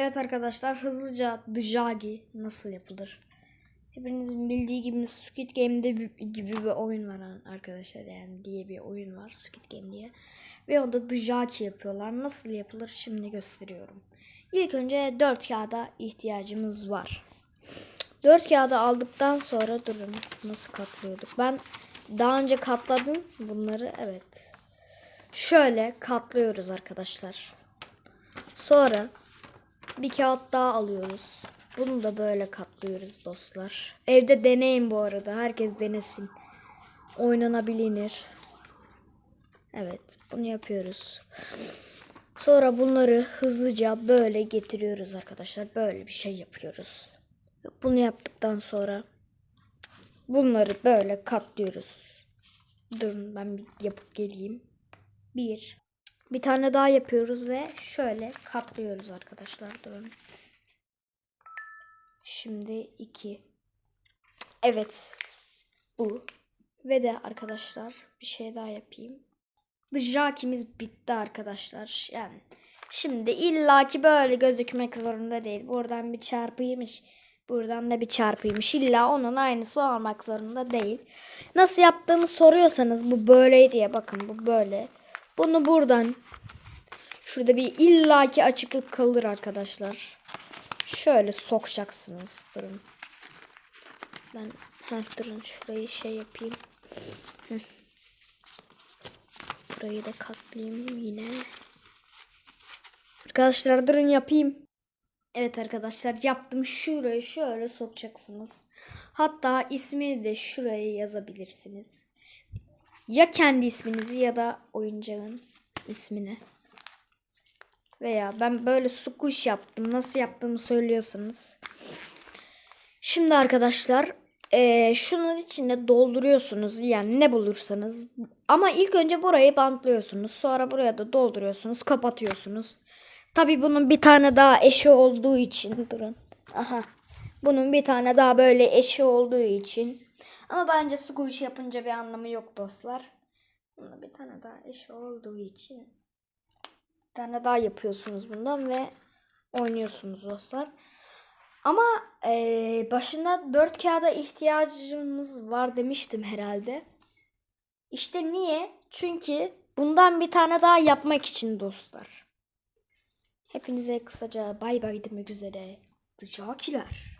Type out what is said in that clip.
Evet arkadaşlar hızlıca Djagi nasıl yapılır? Hepinizin bildiği gibi Squid Game'de gibi bir oyun var arkadaşlar yani diye bir oyun var Squid Game diye. Ve onda Djagi yapıyorlar. Nasıl yapılır şimdi gösteriyorum. İlk önce 4 kağıda ihtiyacımız var. 4 kağıdı aldıktan sonra durun nasıl katlıyorduk. Ben daha önce katladım bunları evet. Şöyle katlıyoruz arkadaşlar. Sonra bir kağıt daha alıyoruz. Bunu da böyle katlıyoruz dostlar. Evde deneyin bu arada. Herkes denesin. Oynanabilir. Evet, bunu yapıyoruz. Sonra bunları hızlıca böyle getiriyoruz arkadaşlar. Böyle bir şey yapıyoruz. Bunu yaptıktan sonra bunları böyle katlıyoruz. Durun ben bir yapıp geleyim. Bir. Bir tane daha yapıyoruz ve şöyle katlıyoruz arkadaşlar. Durun. Şimdi iki. Evet. Bu. Ve de arkadaşlar bir şey daha yapayım. Jack'imiz bitti arkadaşlar. Yani şimdi illaki böyle gözükmek zorunda değil. Buradan bir çarpıymış. Buradan da bir çarpıymış. İlla onun aynısı olmak zorunda değil. Nasıl yaptığımı soruyorsanız bu böyleydi ya. Bakın bu böyle. Bunu buradan şurada bir illaki açıklık kalır arkadaşlar. Şöyle sokacaksınız. Durun. Ben heh, durun şurayı şey yapayım. Burayı da katlayayım yine. Arkadaşlar durun yapayım. Evet arkadaşlar yaptım. Şurayı şöyle sokacaksınız. Hatta ismini de şuraya yazabilirsiniz. Ya kendi isminizi ya da oyuncağın ismini. Veya ben böyle sukuş yaptım. Nasıl yaptığımı söylüyorsanız. Şimdi arkadaşlar eee, şunun içine dolduruyorsunuz. Yani ne bulursanız. Ama ilk önce burayı bantlıyorsunuz. Sonra buraya da dolduruyorsunuz. Kapatıyorsunuz. Tabi bunun bir tane daha eşi olduğu için durun. Aha. Bunun bir tane daha böyle eşi olduğu için. Ama bence squish yapınca bir anlamı yok dostlar. Bunun bir tane daha eşi olduğu için. Bir tane daha yapıyorsunuz bundan ve oynuyorsunuz dostlar. Ama eee, başında dört kağıda ihtiyacımız var demiştim herhalde. İşte niye? Çünkü bundan bir tane daha yapmak için dostlar. Hepinize kısaca bay bay demek üzere. Dıcakiler.